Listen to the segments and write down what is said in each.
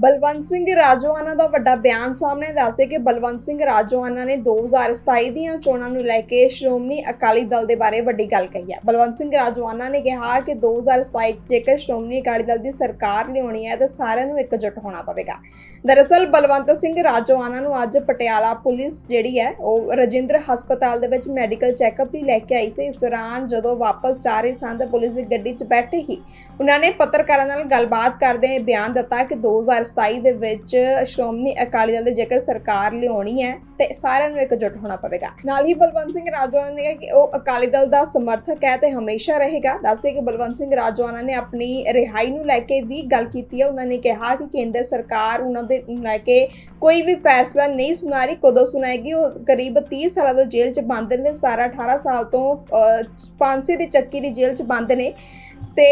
ਬਲਵੰਤ ਸਿੰਘ ਰਾਜੋਆਨਾ ਦਾ ਵੱਡਾ ਬਿਆਨ ਸਾਹਮਣੇ ਦੱਸੇ ਕਿ ਬਲਵੰਤ ਸਿੰਘ ਰਾਜੋਆਨਾ ਨੇ 2027 ਦੀਆਂ ਚੋਣਾਂ ਨੂੰ ਲੈ ਕੇ ਸ਼੍ਰੋਮਣੀ ਅਕਾਲੀ ਦਲ ਦੇ ਬਾਰੇ ਵੱਡੀ ਗੱਲ ਕਹੀ ਹੈ। ਬਲਵੰਤ ਸਿੰਘ ਰਾਜੋਆਨਾ ਨੇ ਕਿਹਾ ਕਿ 2027 'ਚ ਜੇਕਰ ਸ਼੍ਰੋਮਣੀ ਅਕਾਲੀ ਦਲ ਦੀ ਸਰਕਾਰ ਲਿਆਉਣੀ ਹੈ ਤਾਂ ਸਾਰਿਆਂ ਨੂੰ ਇਕਜੁੱਟ ਹੋਣਾ ਪਵੇਗਾ। ਦਰਅਸਲ ਬਲਵੰਤ ਸਿੰਘ ਰਾਜੋਆਨਾ ਨੂੰ ਅੱਜ ਪਟਿਆਲਾ ਪੁਲਿਸ ਜਿਹੜੀ ਹੈ, ਉਹ ਰਜਿੰਦਰ ਹਸਪਤਾਲ ਦੇ ਵਿੱਚ ਮੈਡੀਕਲ ਚੈੱਕਅਪ ਲਈ ਲੈ ਕੇ ਆਈ ਸੀ। ਇਸ ਦੌਰਾਨ ਜਦੋਂ ਵਾਪਸ ਜਾ ਰਹੇ ਸਨ ਤਾਂ ਪੁਲਿਸ ਦੀ ਗੱਡੀ 'ਚ ਬੈਠੇ ਹੀ ਉਹਨਾਂ ਨੇ ਪੱਤਰਕਾਰਾਂ ਨਾਲ ਗੱਲਬਾਤ ਕਰਦੇ ਬਿਆਨ ਦਿੱਤਾ ਕਿ 2027 ਦੇ ਵਿੱਚ ਸ਼੍ਰੋਮਣੀ ਅਕਾਲੀ ਦਲ ਦੇ ਜੇਕਰ ਸਰਕਾਰ ਲਿਆਉਣੀ ਹੈ ਤੇ ਸਾਰਿਆਂ ਨੂੰ ਇਕਜੁੱਟ ਹੋਣਾ ਪਵੇਗਾ। ਨਾਲ ਹੀ ਬਲਵੰਤ ਸਿੰਘ ਰਾਜਵਾਨਾ ਨੇ ਕਿਹਾ ਕਿ ਉਹ ਅਕਾਲੀ ਦਲ ਦਾ ਸਮਰਥਕ ਹੈ ਤੇ ਹਮੇਸ਼ਾ ਰਹੇਗਾ। ਦੱਸਦੇ ਕਿ ਬਲਵੰਤ ਸਿੰਘ ਰਾਜਵਾਨਾ ਨੇ ਆਪਣੀ ਰਿਹਾਈ ਨੂੰ ਲੈ ਕੇ ਵੀ ਗੱਲ ਕੀਤੀ ਹੈ। ਉਹਨਾਂ ਨੇ ਕਿਹਾ ਕਿ ਕੇਂਦਰ ਸਰਕਾਰ ਉਹਨਾਂ ਦੇ ਲੈ ਕੇ ਕੋਈ ਵੀ ਫੈਸਲਾ ਨਹੀਂ ਸੁਣਾ ਰਹੀ ਕਦੋਂ ਸੁਣਾਏਗੀ? ਉਹ ਕਰੀਬ 30 ਸਾਲਾਂ ਤੋਂ ਜੇਲ੍ਹ 'ਚ ਬੰਦ ਨੇ 17 18 ਸਾਲ ਤੋਂ ਫਾਂਸੀ ਦੀ ਚੱਕੀ ਦੀ ਜੇਲ੍ਹ 'ਚ ਬੰਦ ਨੇ। ਤੇ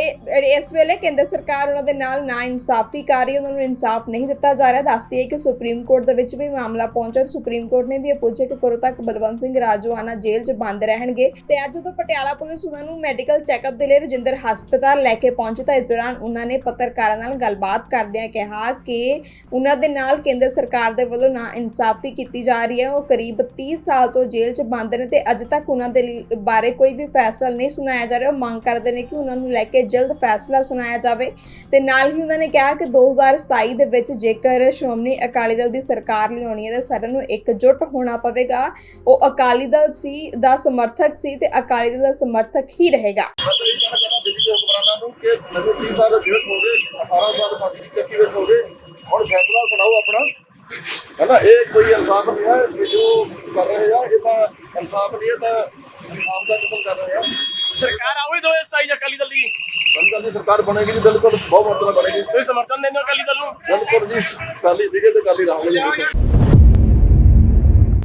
ਇਸ ਵੇਲੇ ਕੇਂਦਰ ਸਰਕਾਰ ਉਹਨਾਂ ਦੇ ਨਾਲ ਨਾ ਇਨਸਾਫੀ ਕਰ ਰਹੀ ਉਹਨਾਂ ਨੂੰ ਇਨਸਾਫ ਨਹੀਂ ਦਿੱਤਾ ਜਾ ਰਿਹਾ। ਦੱਸਦੀ ਹੈ ਕਿ ਸੁਪਰੀਮ ਕੋਰਟ ਦੇ ਵਿੱਚ ਵੀ ਮਾਮਲਾ ਪਹੁੰਚਿਆ ਸੁਪਰੀਮ ਕੋਰਟ ਨੇ ਵੀ ਇਹ ਪੁੱਛਿਆ ਕਿ ਕਦੋਂ ਤੱਕ ਬਲਵੰਤ ਸਿੰਘ ਰਾਜੋਆਨਾ ਜੇਲ੍ਹ 'ਚ ਬੰਦ ਰਹਿਣਗੇ। ਤੇ ਅੱਜ ਜਦੋਂ ਪਟਿਆਲਾ ਪੁਲਿਸ ਉਹਨਾਂ ਨੂੰ ਮੈਡੀਕਲ ਚੈੱਕਅਪ ਦੇ ਲਈ ਰਜਿੰਦਰ ਹਸਪਤਾਲ ਲੈ ਕੇ ਪਹੁੰਚੀ, ਤਾਂ ਇਸ ਦੌਰਾਨ ਉਹਨਾਂ ਨੇ ਪੱਤਰਕਾਰਾਂ ਨਾਲ ਗੱਲਬਾਤ ਕਰਦਿਆਂ ਕਿਹਾ ਕਿ ਉਹਨਾਂ ਦੇ ਨਾਲ ਕੇਂਦਰ ਸਰਕਾਰ ਦੇ ਵੱਲੋਂ ਨਾ ਇਨਸਾਫੀ ਕੀਤੀ ਜਾ ਰਹੀ ਹੈ। ਉਹ ਕਰੀਬ 30 ਸਾਲ ਤੋਂ ਜੇਲ੍ਹ 'ਚ ਬੰਦ ਨੇ ਤੇ ਅੱਜ ਤੱਕ ਉਹਨਾਂ ਦੇ ਬਾਰੇ ਕੋਈ ਵੀ ਫੈਸਲਾ ਨਹੀਂ ਸੁਣਾਇਆ ਜਾ ਰਿਹਾ। ਉਹ ਮੰਗ ਕਰਦੇ ਨੇ ਕਿ ਉਹਨਾਂ ਨੂੰ ਲੈ ਕੇ ਜਲਦ ਫੈਸਲਾ ਸੁਣਾਇਆ ਜਾਵੇ। ਤੇ ਨਾਲ ਹੀ ਉਹਨਾਂ ਨੇ ਕਿਹਾ ਕਿ 2027 ਦੇ ਵਿੱਚ ਜੇਕਰ ਸ਼੍ਰੋਮਣੀ ਅਕਾਲੀ ਦਲ ਦੀ ਸਰਕਾਰ ਲਿਆਉਣੀ ਹੈ, ਤਾਂ ਸਾਰਿਆਂ ਨੂੰ ਇੱਕ ਇਕਜੁੱਟ ਹੋਣਾ ਪਵੇਗਾ। ਉਹ ਅਕਾਲੀ ਦਲ ਸੀ ਦਾ ਸਮਰਥਕ ਸੀ ਤੇ ਅਕਾਲੀ ਦਲ ਦਾ ਸਮਰਥਕ ਹੀ ਰਹੇਗਾ। ਮੈਂ ਤਾਂ ਇਹ ਕਹਿਣਾ ਚਾਹੁੰਦਾ ਦਿੱਲੀ ਦੇ ਹੁਕਮਰਾਨਾਂ ਨੂੰ ਕਿ ਮੈਨੂੰ 30 ਸਾਲ ਜੇਲ੍ਹ ਹੋ ਗਏ 18 ਸਾਲ ਫਾਂਸੀ ਦੀ ਚੱਕੀ ਵਿੱਚ ਹੋ ਗਏ ਹੁਣ ਫੈਸਲਾ ਸੁਣਾਓ ਆਪਣਾ ਹੈ ਨਾ ਇਹ ਕੋਈ ਇਨਸਾਫ ਨਹੀਂ ਹੈ ਇਹ ਜੋ ਕਰ ਰਹੇ ਆ ਇਹ ਤਾਂ ਇਨਸਾਫ ਨਹੀਂ ਹੈ ਤਾਂ ਇਨਸਾਫ ਦਾ ਕਤਲ ਕਰ ਰਹੇ ਆ। ਸਰਕਾਰ ਆਵੇ ਦੋਏ ਸਤਾਈ ਅਕਾਲੀ ਦਲ ਦੀ? ਕੱਲ੍ਹ ਦੀ ਸਰਕਾਰ ਬਣੇਗੀ ਜੀ ਬਿਲਕੁਲ ਬਹੁਤ ਮਾਤਰਾ ਬਣੇਗੀ। ਤੁਸੀਂ ਸਮਰਥਨ ਦਿੰਦੇ ਹੋ ਅਕਾਲੀ ਦਲ ਨੂੰ? ਬਿਲਕੁਲ ਜੀ ਕਾਲੀ ਸੀਗੇ ਤੇ ਕਾਲੀ ਰਹਾਂਗੇ ਜੀ